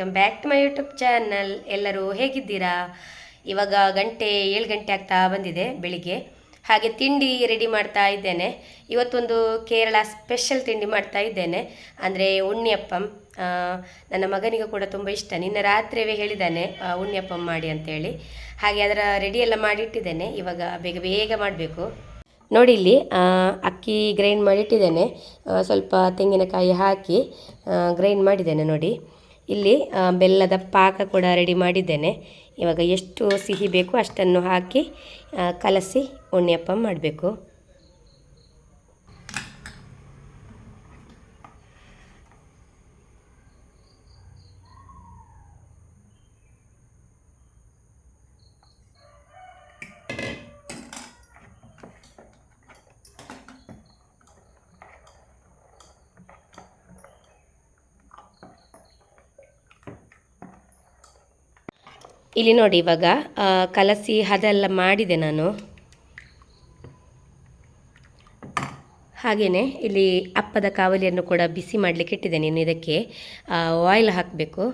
Welcome back to my YouTube channel ಎಲ್ಲರೂ ಹೇಗಿದ್ದೀರಾ? ಇವಾಗ ಗಂಟೆ ಏಳು ಗಂಟೆ ಆಗ್ತಾ ಬಂದಿದೆ ಬೆಳಿಗ್ಗೆ. ಹಾಗೆ ತಿಂಡಿ ರೆಡಿ ಮಾಡ್ತಾ ಇದ್ದೇನೆ. ಇವತ್ತೊಂದು ಕೇರಳ ಸ್ಪೆಷಲ್ ತಿಂಡಿ ಮಾಡ್ತಾ ಇದ್ದೇನೆ. ಅಂದರೆ ಉಣ್ಣಿಯಪ್ಪಂ. ನನ್ನ ಮಗನಿಗೂ ಕೂಡ ತುಂಬ ಇಷ್ಟ. ನಿನ್ನೆ ರಾತ್ರಿವೇ ಹೇಳಿದ್ದಾನೆ ಉಣ್ಣಿಯಪ್ಪಂ ಮಾಡಿ ಅಂತೇಳಿ. ಹಾಗೆ ಅದರ ರೆಡಿ ಎಲ್ಲ ಮಾಡಿಟ್ಟಿದ್ದೇನೆ. ಇವಾಗ ಬೇಗ ಬೇಗ ಮಾಡಬೇಕು. ನೋಡಿ ಇಲ್ಲಿ ಅಕ್ಕಿ ಗ್ರೈಂಡ್ ಮಾಡಿಟ್ಟಿದ್ದೇನೆ. ಸ್ವಲ್ಪ ತೆಂಗಿನಕಾಯಿ ಹಾಕಿ ಗ್ರೈಂಡ್ ಮಾಡಿದ್ದೇನೆ ನೋಡಿ. ಇಲ್ಲಿ ಬೆಲ್ಲದ ಪಾಕ ಕೂಡ ರೆಡಿ ಮಾಡಿದ್ದೇನೆ. ಇವಾಗ ಎಷ್ಟು ಸಿಹಿ ಬೇಕು ಅಷ್ಟನ್ನು ಹಾಕಿ ಕಲಸಿ ಉಣ್ಣೆಯಪ್ಪ ಮಾಡಬೇಕು. ಇಲ್ಲಿ ನೋಡಿ ಇವಾಗ ಕಲಸಿ ಅದೆಲ್ಲ ಮಾಡಿದೆ ನಾನು. ಹಾಗೆಯೇ ಇಲ್ಲಿ ಅಪ್ಪದ ಕಾವಲಿಯನ್ನು ಕೂಡ ಬಿಸಿ ಮಾಡಲಿಕ್ಕೆ ಇಟ್ಟಿದ್ದೇನೆ. ಇದಕ್ಕೆ ಆಯಿಲ್ ಹಾಕಬೇಕು.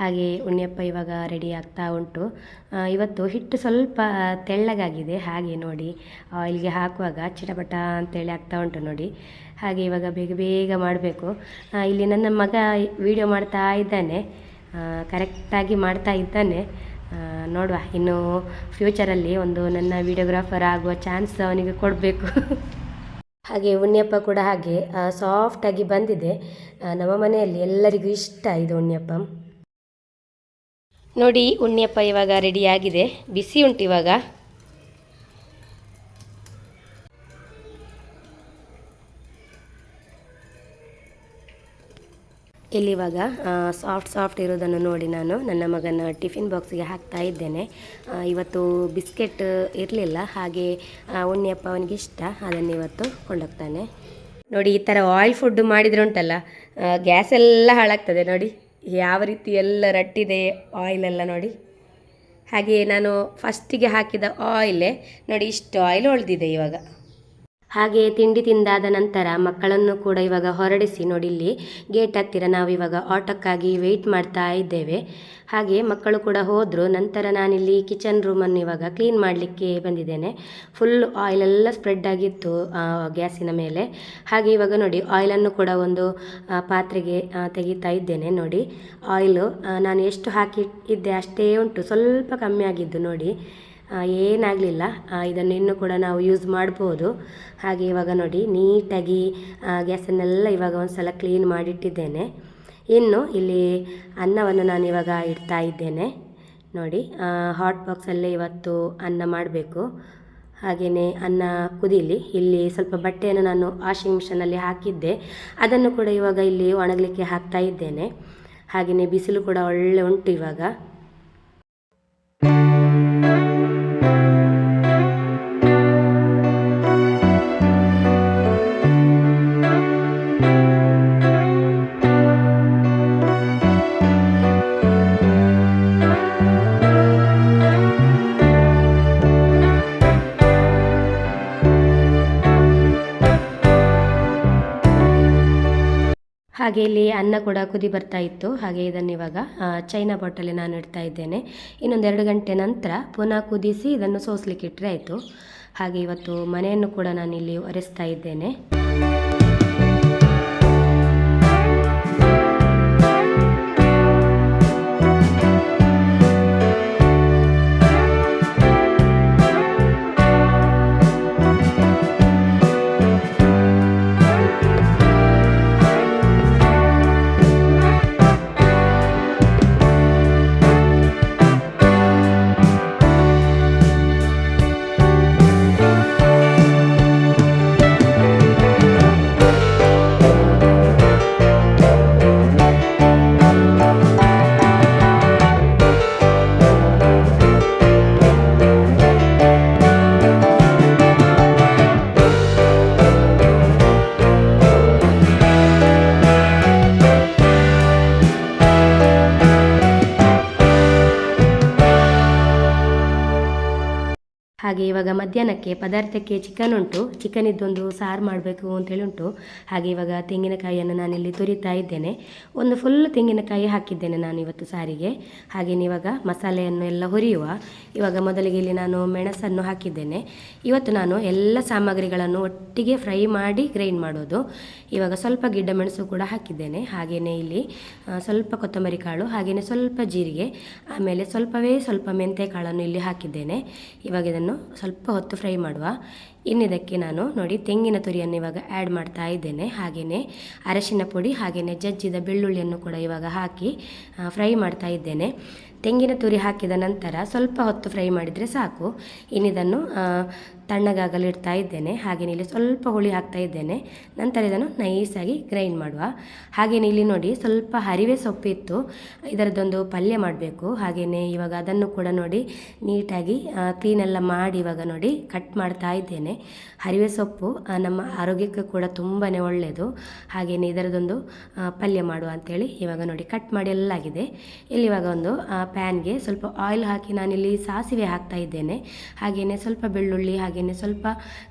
ಹಾಗೆ ಉಣ್ಣಿಯಪ್ಪ ಇವಾಗ ರೆಡಿ ಆಗ್ತಾ ಉಂಟು. ಇವತ್ತು ಹಿಟ್ಟು ಸ್ವಲ್ಪ ತೆಳ್ಳಗಾಗಿದೆ, ಹಾಗೆ ನೋಡಿ. ಆಯಿಲ್ಗೆ ಹಾಕುವಾಗ ಚಿಟಪಟ ಅಂತೇಳಿ ಆಗ್ತಾ ಉಂಟು ನೋಡಿ. ಹಾಗೆ ಇವಾಗ ಬೇಗ ಬೇಗ ಮಾಡಬೇಕು. ಇಲ್ಲಿ ನನ್ನ ಮಗ ವಿಡಿಯೋ ಮಾಡ್ತಾ ಇದ್ದಾನೆ. ಕರೆಕ್ಟಾಗಿ ಮಾಡ್ತಾ ಇದ್ದಾನೆ. ನೋಡುವ. ಇನ್ನು ಫ್ಯೂಚರಲ್ಲಿ ಒಂದು ನನ್ನ ವಿಡಿಯೋಗ್ರಾಫರ್ ಆಗುವ ಚಾನ್ಸ್ ಅವನಿಗೆ ಕೊಡಬೇಕು. ಹಾಗೆ ಉಣ್ಣಿಯಪ್ಪ ಕೂಡ ಹಾಗೆ ಸಾಫ್ಟಾಗಿ ಬಂದಿದೆ. ನಮ್ಮ ಮನೆಯಲ್ಲಿ ಎಲ್ಲರಿಗೂ ಇಷ್ಟ ಇದು ಉಣ್ಣಿಯಪ್ಪ ನೋಡಿ, ಉಣ್ಣಿಯಪ್ಪ ಇವಾಗ ರೆಡಿಯಾಗಿದೆ. ಬಿಸಿ ಉಂಟು ಇವಾಗ. ಇಲ್ಲಿವಾಗ ಸಾಫ್ಟ್ ಸಾಫ್ಟ್ ಇರೋದನ್ನು ನೋಡಿ ನಾನು. ನನ್ನ ಮಗನ ಟಿಫಿನ್ ಬಾಕ್ಸಿಗೆ ಹಾಕ್ತಾ ಇದ್ದೇನೆ. ಇವತ್ತು ಬಿಸ್ಕೆಟ್ ಇರಲಿಲ್ಲ. ಹಾಗೆ ಉಣ್ಣಿಯಪ್ಪ ಅವನಿಗೆ ಇಷ್ಟ. ಅದನ್ನು ಇವತ್ತು ಕೊಂಡೋಗ್ತಾನೆ. ನೋಡಿ, ಈ ಥರ ಆಯಿಲ್ ಫುಡ್ ಮಾಡಿದ್ರೆ ಉಂಟಲ್ಲ? ಗ್ಯಾಸ್ ಎಲ್ಲ ಹಾಳಾಗ್ತದೆ, ನೋಡಿ. ಯಾವ ರೀತಿ ಎಲ್ಲ ರಟ್ಟಿದೆ ಆಯಿಲ್ ಎಲ್ಲ ನೋಡಿ. ಹಾಗೆ ನಾನು ಫಸ್ಟಿಗೆ ಹಾಕಿದ ಆಯಿಲೇ ನೋಡಿ ಇಷ್ಟು ಆಯಿಲ್ ಉಳಿದಿದೆ ಇವಾಗ. ಹಾಗೆ ತಿಂಡಿ ತಿಂದಾದ ನಂತರ ಮಕ್ಕಳನ್ನು ಕೂಡ ಇವಾಗ ಹೊರಡಿಸಿ ನೋಡಿ ಇಲ್ಲಿ ಗೇಟ್ ಹತ್ತಿರ ನಾವು ಇವಾಗ ಆಟೋಕ್ಕಾಗಿ ವೆಯ್ಟ್ ಮಾಡ್ತಾ ಇದ್ದೇವೆ. ಹಾಗೆ ಮಕ್ಕಳು ಕೂಡ ಹೋದರು, ನಂತರ ನಾನಿಲ್ಲಿ ಕಿಚನ್ ರೂಮನ್ನು ಇವಾಗ ಕ್ಲೀನ್ ಮಾಡಲಿಕ್ಕೆ ಬಂದಿದ್ದೇನೆ. ಫುಲ್ ಆಯಿಲೆಲ್ಲ ಸ್ಪ್ರೆಡ್ ಆಗಿತ್ತು ಗ್ಯಾಸಿನ ಮೇಲೆ. ಹಾಗೆ ಇವಾಗ ನೋಡಿ ಆಯಿಲನ್ನು ಕೂಡ ಒಂದು ಪಾತ್ರೆಗೆ ತೆಗಿತಾ ಇದ್ದೇನೆ ನೋಡಿ. ಆಯಿಲು ನಾನು ಎಷ್ಟು ಹಾಕಿ ಇದ್ದೆ ಅಷ್ಟೇ ಉಂಟು, ಸ್ವಲ್ಪ ಕಮ್ಮಿ ಆಗಿದ್ದು ನೋಡಿ. ಏನಾಗಲಿಲ್ಲ. ಇದನ್ನು ಇನ್ನೂ ಕೂಡ ನಾವು ಯೂಸ್ ಮಾಡ್ಬೋದು. ಹಾಗೆ ಇವಾಗ ನೋಡಿ, ನೀಟಾಗಿ ಗ್ಯಾಸನ್ನೆಲ್ಲ ಇವಾಗ ಒಂದು ಸಲ ಕ್ಲೀನ್ ಮಾಡಿಟ್ಟಿದ್ದೇನೆ. ಇನ್ನು ಇಲ್ಲಿ ಅನ್ನವನ್ನು ನಾನು ಇವಾಗ ಇಡ್ತಾ ಇದ್ದೇನೆ. ನೋಡಿ ಹಾಟ್ ಬಾಕ್ಸಲ್ಲೇ ಇವತ್ತು ಅನ್ನ ಮಾಡಬೇಕು. ಹಾಗೆಯೇ ಅನ್ನ ಕುದಿಲಿ. ಇಲ್ಲಿ ಸ್ವಲ್ಪ ಬಟ್ಟೆಯನ್ನು ನಾನು ವಾಷಿಂಗ್ ಮಿಷನಲ್ಲಿ ಹಾಕಿದ್ದೆ. ಅದನ್ನು ಕೂಡ ಇವಾಗ ಇಲ್ಲಿ ಒಣಗಲಿಕ್ಕೆ ಹಾಕ್ತಾ ಇದ್ದೇನೆ. ಹಾಗೆಯೇ ಬಿಸಿಲು ಕೂಡ ಒಳ್ಳೆ ಉಂಟು ಇವಾಗ. ಹಾಗೆ ಇಲ್ಲಿ ಅನ್ನ ಕೂಡ ಕುದಿ ಬರ್ತಾ ಇತ್ತು. ಹಾಗೆ ಇದನ್ನು ಇವಾಗ ಚೈನಾ ಬಾಟಲ್ಲಿ ನಾನು ಇಡ್ತಾ ಇದ್ದೇನೆ. ಇನ್ನೊಂದು ಎರಡು ಗಂಟೆ ನಂತರ ಪುನಃ ಕುದಿಸಿ ಇದನ್ನು ಸೋಸ್ಲಿಕ್ಕೆ ಇಟ್ಟರೆ ಆಯಿತು. ಹಾಗೆ ಇವತ್ತು ಮನೆಯನ್ನು ಕೂಡ ನಾನು ಇಲ್ಲಿ ಒರೆಸ್ತಾ ಇದ್ದೇನೆ. ಹಾಗೆ ಇವಾಗ ಮಧ್ಯಾಹ್ನಕ್ಕೆ ಪದಾರ್ಥಕ್ಕೆ ಚಿಕನ್ ಉಂಟು. ಚಿಕನ್ ಇದ್ದೊಂದು ಸಾರು ಮಾಡಬೇಕು ಅಂತೇಳಿ ಉಂಟು. ಹಾಗೆ ಇವಾಗ ತೆಂಗಿನಕಾಯಿಯನ್ನು ನಾನಿಲ್ಲಿ ತುರಿತಾ ಇದ್ದೇನೆ. ಒಂದು ಫುಲ್ ತೆಂಗಿನಕಾಯಿ ಹಾಕಿದ್ದೇನೆ ನಾನು ಇವತ್ತು ಸಾರಿಗೆ. ಹಾಗೆ ಇವಾಗ ಮಸಾಲೆಯನ್ನು ಎಲ್ಲ ಹುರಿಯುವ. ಇವಾಗ ಮೊದಲಿಗೆ ಇಲ್ಲಿ ನಾನು ಮೆಣಸನ್ನು ಹಾಕಿದ್ದೇನೆ. ಇವತ್ತು ನಾನು ಎಲ್ಲ ಸಾಮಗ್ರಿಗಳನ್ನು ಒಟ್ಟಿಗೆ ಫ್ರೈ ಮಾಡಿ ಗ್ರೈಂಡ್ ಮಾಡೋದು. ಇವಾಗ ಸ್ವಲ್ಪ ಗಿಡ್ಡ ಮೆಣಸು ಕೂಡ ಹಾಕಿದ್ದೇನೆ. ಹಾಗೆಯೇ ಇಲ್ಲಿ ಸ್ವಲ್ಪ ಕೊತ್ತಂಬರಿ ಕಾಳು, ಹಾಗೆಯೇ ಸ್ವಲ್ಪ ಜೀರಿಗೆ, ಆಮೇಲೆ ಸ್ವಲ್ಪವೇ ಸ್ವಲ್ಪ ಮೆಂತೆ ಕಾಳನ್ನು ಇಲ್ಲಿ ಹಾಕಿದ್ದೇನೆ. ಇವಾಗ ಇದನ್ನು ಸ್ವಲ್ಪ ಹೊತ್ತು ಫ್ರೈ ಮಾಡುವ. ಇನ್ನಿದಕ್ಕೆ ನಾನು ನೋಡಿ ತೆಂಗಿನ ತುರಿಯನ್ನು ಇವಾಗ ಆ್ಯಡ್ ಮಾಡ್ತಾ ಇದ್ದೇನೆ. ಹಾಗೆಯೇ ಅರಶಿನ ಪುಡಿ ಹಾಗೆಯೇ ಜಜ್ಜಿದ ಬೆಳ್ಳುಳ್ಳಿಯನ್ನು ಕೂಡ ಇವಾಗ ಹಾಕಿ ಫ್ರೈ ಮಾಡ್ತಾ ಇದ್ದೇನೆ. ತೆಂಗಿನ ತುರಿ ಹಾಕಿದ ನಂತರ ಸ್ವಲ್ಪ ಹೊತ್ತು ಫ್ರೈ ಮಾಡಿದರೆ ಸಾಕು. ಇನ್ನಿದನ್ನು ತಣ್ಣಗಾಗಲು ಇಡ್ತಾ ಇದ್ದೇನೆ. ಹಾಗೆಯೇ ಇಲ್ಲಿ ಸ್ವಲ್ಪ ಹುಳಿ ಹಾಕ್ತಾ ಇದ್ದೇನೆ. ನಂತರ ಇದನ್ನು ನೈಸಾಗಿ ಗ್ರೈಂಡ್ ಮಾಡುವ. ಹಾಗೆಯೇ ಇಲ್ಲಿ ನೋಡಿ ಸ್ವಲ್ಪ ಹರಿವೆ ಸೊಪ್ಪಿತ್ತು. ಇದರದ್ದೊಂದು ಪಲ್ಯ ಮಾಡಬೇಕು. ಹಾಗೆಯೇ ಇವಾಗ ಅದನ್ನು ಕೂಡ ನೋಡಿ ನೀಟಾಗಿ ಕ್ಲೀನೆಲ್ಲ ಮಾಡಿ ಇವಾಗ ನೋಡಿ ಕಟ್ ಮಾಡ್ತಾ ಇದ್ದೇನೆ. ಹರಿವೆ ಸೊಪ್ಪು ನಮ್ಮ ಆರೋಗ್ಯಕ್ಕೆ ಕೂಡ ತುಂಬಾ ಒಳ್ಳೆಯದು ಹಾಗೆಯೇ ಇದರದೊಂದು ಪಲ್ಯ ಮಾಡುವ ಅಂತೇಳಿ ಇವಾಗ ನೋಡಿ ಕಟ್ ಮಾಡಿ ಎಲ್ಲ ಆಗಿದೆ. ಇಲ್ಲಿ ಇವಾಗ ಒಂದು ಪ್ಯಾನ್ಗೆ ಸ್ವಲ್ಪ ಆಯಿಲ್ ಹಾಕಿ ನಾನಿಲ್ಲಿ ಸಾಸಿವೆ ಹಾಕ್ತಾ ಇದ್ದೇನೆ. ಹಾಗೆಯೇ ಸ್ವಲ್ಪ ಬೆಳ್ಳುಳ್ಳಿ, ಹಾಗೆಯೇ ಸ್ವಲ್ಪ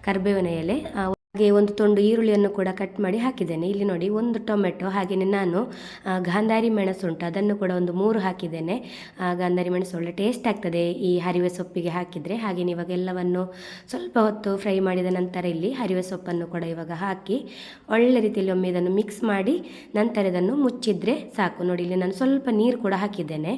ಕರಿಬೇವಿನ ಎಲೆ ಹಾಗೆ ಒಂದು ತುಂಡು ಈರುಳ್ಳಿಯನ್ನು ಕೂಡ ಕಟ್ ಮಾಡಿ ಹಾಕಿದ್ದೇನೆ. ಇಲ್ಲಿ ನೋಡಿ ಒಂದು ಟೊಮೆಟೊ ಹಾಗೆಯೇ ನಾನು ಗಾಂಧಾರಿ ಮೆಣಸು ಉಂಟು. ಅದನ್ನು ಕೂಡ ಒಂದು ಮೂರು ಹಾಕಿದ್ದೇನೆ. ಆ, ಗಾಂಧಾರಿ ಮೆಣಸು ಒಳ್ಳೆ ಟೇಸ್ಟ್ ಆಗ್ತದೆ ಈ ಹರಿವೆ ಸೊಪ್ಪಿಗೆ ಹಾಕಿದರೆ. ಹಾಗೆಯೇ ಇವಾಗ ಎಲ್ಲವನ್ನು ಸ್ವಲ್ಪ ಹೊತ್ತು ಫ್ರೈ ಮಾಡಿದ ನಂತರ ಇಲ್ಲಿ ಹರಿವೆ ಸೊಪ್ಪನ್ನು ಕೂಡ ಇವಾಗ ಹಾಕಿ ಒಳ್ಳೆ ರೀತಿಯಲ್ಲಿ ಒಮ್ಮೆ ಇದನ್ನು ಮಿಕ್ಸ್ ಮಾಡಿ ನಂತರ ಇದನ್ನು ಮುಚ್ಚಿದರೆ ಸಾಕು. ನೋಡಿ ಇಲ್ಲಿ ನಾನು ಸ್ವಲ್ಪ ನೀರು ಕೂಡ ಹಾಕಿದ್ದೇನೆ.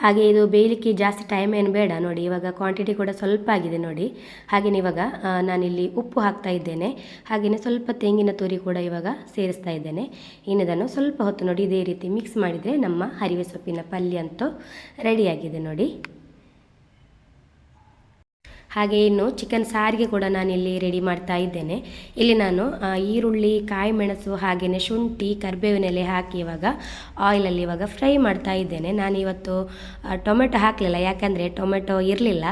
ಹಾಗೆ ಇದು ಬೇಯಲಿಕ್ಕೆ ಜಾಸ್ತಿ ಟೈಮ್ ಏನು ಬೇಡ ನೋಡಿ, ಇವಾಗ ಕ್ವಾಂಟಿಟಿ ಕೂಡ ಸ್ವಲ್ಪ ಆಗಿದೆ ನೋಡಿ. ಹಾಗೆಯೇ ಇವಾಗ ನಾನಿಲ್ಲಿ ಉಪ್ಪು ಹಾಕ್ತಾ ಇದ್ದೇನೆ. ಹಾಗೆಯೇ ಸ್ವಲ್ಪ ತೆಂಗಿನ ತುರಿ ಕೂಡ ಇವಾಗ ಸೇರಿಸ್ತಾ ಇದ್ದೇನೆ. ಇನ್ನದನ್ನು ಸ್ವಲ್ಪ ಹೊತ್ತು ನೋಡಿ, ಇದೇ ರೀತಿ ಮಿಕ್ಸ್ ಮಾಡಿದರೆ ನಮ್ಮ ಹರಿವೆ ಸೊಪ್ಪಿನ ಪಲ್ಯ ಅಂತೂ ರೆಡಿಯಾಗಿದೆ ನೋಡಿ. ಹಾಗೆ ಇನ್ನು ಚಿಕನ್ ಸಾರಿಗೆ ಕೂಡ ನಾನಿಲ್ಲಿ ರೆಡಿ ಮಾಡ್ತಾ ಇದ್ದೇನೆ. ಇಲ್ಲಿ ನಾನು ಈರುಳ್ಳಿ ಕಾಯಿ ಮೆಣಸು ಹಾಗೆಯೇ ಶುಂಠಿ ಕರಿಬೇವಿನ ಎಲೆ ಹಾಕಿ ಇವಾಗ ಆಯಿಲಲ್ಲಿ ಇವಾಗ ಫ್ರೈ ಮಾಡ್ತಾ ಇದ್ದೇನೆ. ನಾನು ಇವತ್ತು ಟೊಮೆಟೊ ಹಾಕಲಿಲ್ಲ. ಯಾಕಂದರೆ ಟೊಮೆಟೊ ಇರಲಿಲ್ಲ.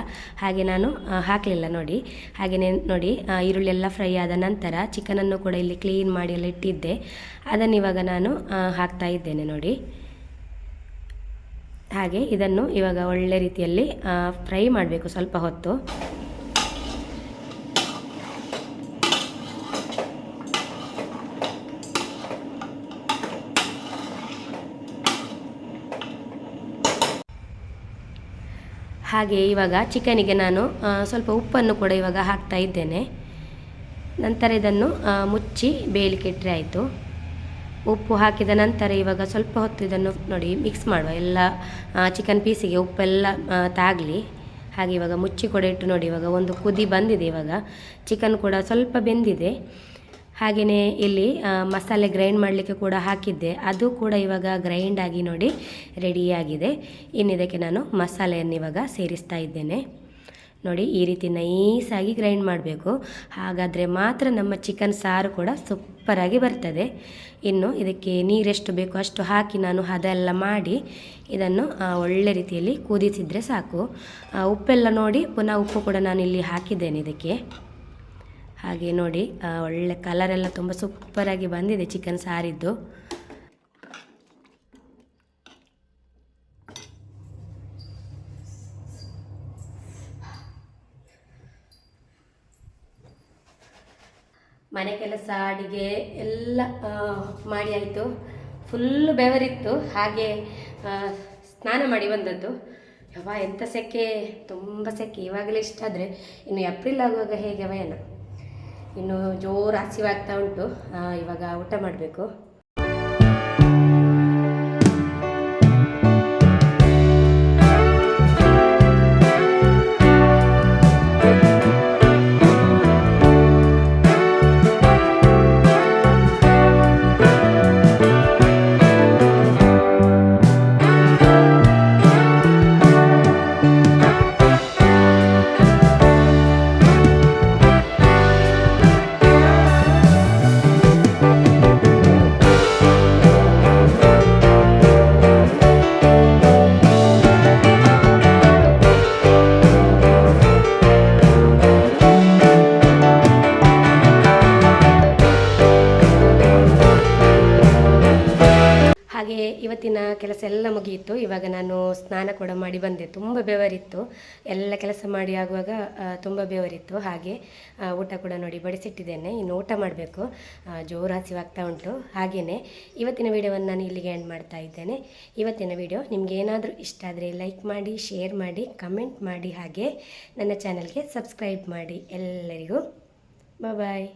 ಹಾಗೆ ನಾನು ಹಾಕಲಿಲ್ಲ ನೋಡಿ. ಹಾಗೆಯೇ ನೋಡಿ ಈರುಳ್ಳಿ ಎಲ್ಲ ಫ್ರೈ ಆದ ನಂತರ ಚಿಕನನ್ನು ಕೂಡ ಇಲ್ಲಿ ಕ್ಲೀನ್ ಮಾಡಿ ಎಲ್ಲ ಇಟ್ಟಿದ್ದೆ. ಅದನ್ನು ಇವಾಗ ನಾನು ಹಾಕ್ತಾ ಇದ್ದೇನೆ ನೋಡಿ. ಹಾಗೆ ಇದನ್ನು ಇವಾಗ ಒಳ್ಳೆ ರೀತಿಯಲ್ಲಿ ಫ್ರೈ ಮಾಡಬೇಕು ಸ್ವಲ್ಪ ಹೊತ್ತು. ಹಾಗೆ ಇವಾಗ ಚಿಕನಿಗೆ ನಾನು ಸ್ವಲ್ಪ ಉಪ್ಪನ್ನು ಕೂಡ ಇವಾಗ ಹಾಕ್ತಾ ಇದ್ದೇನೆ. ನಂತರ ಇದನ್ನು ಮುಚ್ಚಿ ಬೇಯಲಿಕ್ಕೆ ಇಟ್ಟರೆ ಆಯಿತು. ಉಪ್ಪು ಹಾಕಿದ ನಂತರ ಇವಾಗ ಸ್ವಲ್ಪ ಹೊತ್ತು ಇದನ್ನು ನೋಡಿ ಮಿಕ್ಸ್ ಮಾಡುವ. ಎಲ್ಲ ಚಿಕನ್ ಪೀಸಿಗೆ ಉಪ್ಪೆಲ್ಲ ತಾಗಲಿ, ಹಾಗೆ ಇವಾಗ ಮುಚ್ಚಿ ಕೂಡ ಇಟ್ಟು ನೋಡಿ. ಇವಾಗ ಒಂದು ಕುದಿ ಬಂದಿದೆ ಇವಾಗ. ಚಿಕನ್ ಕೂಡ ಸ್ವಲ್ಪ ಬೆಂದಿದೆ. ಹಾಗೆಯೇ ಇಲ್ಲಿ ಮಸಾಲೆ ಗ್ರೈಂಡ್ ಮಾಡಲಿಕ್ಕೆ ಕೂಡ ಹಾಕಿದ್ದೆ. ಅದು ಕೂಡ ಇವಾಗ ಗ್ರೈಂಡ್ ಆಗಿ ನೋಡಿ ರೆಡಿಯಾಗಿದೆ ಇನ್ನಿದಕ್ಕೆ ನಾನು ಮಸಾಲೆಯನ್ನು ಇವಾಗ ಸೇರಿಸ್ತಾ ಇದ್ದೇನೆ. ನೋಡಿ, ಈ ರೀತಿ ನೈಸಾಗಿ ಗ್ರೈಂಡ್ ಮಾಡಬೇಕು. ಹಾಗಾದರೆ ಮಾತ್ರ ನಮ್ಮ ಚಿಕನ್ ಸಾರು ಕೂಡ ಸೂಪರಾಗಿ ಬರ್ತದೆ. ಇನ್ನು ಇದಕ್ಕೆ ನೀರೆಷ್ಟು ಬೇಕೋ ಅಷ್ಟು ಹಾಕಿ ನಾನು ಹದೆಲ್ಲ ಮಾಡಿ ಇದನ್ನು ಒಳ್ಳೆ ರೀತಿಯಲ್ಲಿ ಕುದಿಸಿದರೆ ಸಾಕು. ಉಪ್ಪೆಲ್ಲ ನೋಡಿ ಪುನಃ ಉಪ್ಪು ಕೂಡ ನಾನು ಇಲ್ಲಿ ಹಾಕಿದ್ದೇನೆ ಇದಕ್ಕೆ. ಹಾಗೆ ನೋಡಿ ಒಳ್ಳೆ ಕಲರೆಲ್ಲ ತುಂಬ ಸೂಪರಾಗಿ ಬಂದಿದೆ ಚಿಕನ್ ಸಾರಿದ್ದು. ಮನೆ ಕೆಲಸ, ಅಡುಗೆ ಎಲ್ಲ ಮಾಡಿ ಆಯಿತು. ಫುಲ್ ಬೆವರಿತ್ತು. ಹಾಗೆ ಸ್ನಾನ ಮಾಡಿ ಬಂದದ್ದು. ಯವ ಎಂಥ ಸೆಕೆ? ತುಂಬ ಸೆಕೆ. ಇವಾಗಲೇ ಇಷ್ಟ ಆದರೆ ಇನ್ನು ಏಪ್ರಿಲ್ ಆಗುವಾಗ ಹೇಗೆ ವಯನ ಇನ್ನು ಜೋರು ಹಸಿವಾಗ್ತಾ ಉಂಟು. ಇವಾಗ ಊಟ ಮಾಡಬೇಕು. ಸ್ನಾನ ಕೂಡ ಮಾಡಿ ಬಂದೆ. ತುಂಬ ಬೆವರಿತ್ತು. ಎಲ್ಲ ಕೆಲಸ ಮಾಡಿ ಆಗುವಾಗ ತುಂಬ ಬೆವರಿತ್ತು. ಹಾಗೆ ಊಟ ಕೂಡ ನೋಡಿ ಬಡಿಸಿಟ್ಟಿದ್ದೇನೆ. ಇನ್ನು ಊಟ ಮಾಡಬೇಕು. ಜೋರು ಹಸಿವಾಗ್ತಾ ಉಂಟು. ಹಾಗೆಯೇ ಇವತ್ತಿನ ವಿಡಿಯೋವನ್ನು ನಾನು ಇಲ್ಲಿಗೆ ಎಂಡ್ ಮಾಡ್ತಾ ಇದ್ದೇನೆ. ಇವತ್ತಿನ ವಿಡಿಯೋ ನಿಮಗೆ ಏನಾದರೂ ಇಷ್ಟ ಆದರೆ ಲೈಕ್ ಮಾಡಿ ಶೇರ್ ಮಾಡಿ ಕಮೆಂಟ್ ಮಾಡಿ, ಹಾಗೆ ನನ್ನ ಚಾನಲ್ಗೆ ಸಬ್ಸ್ಕ್ರೈಬ್ ಮಾಡಿ ಎಲ್ಲರಿಗೂ. ಬಾಯ್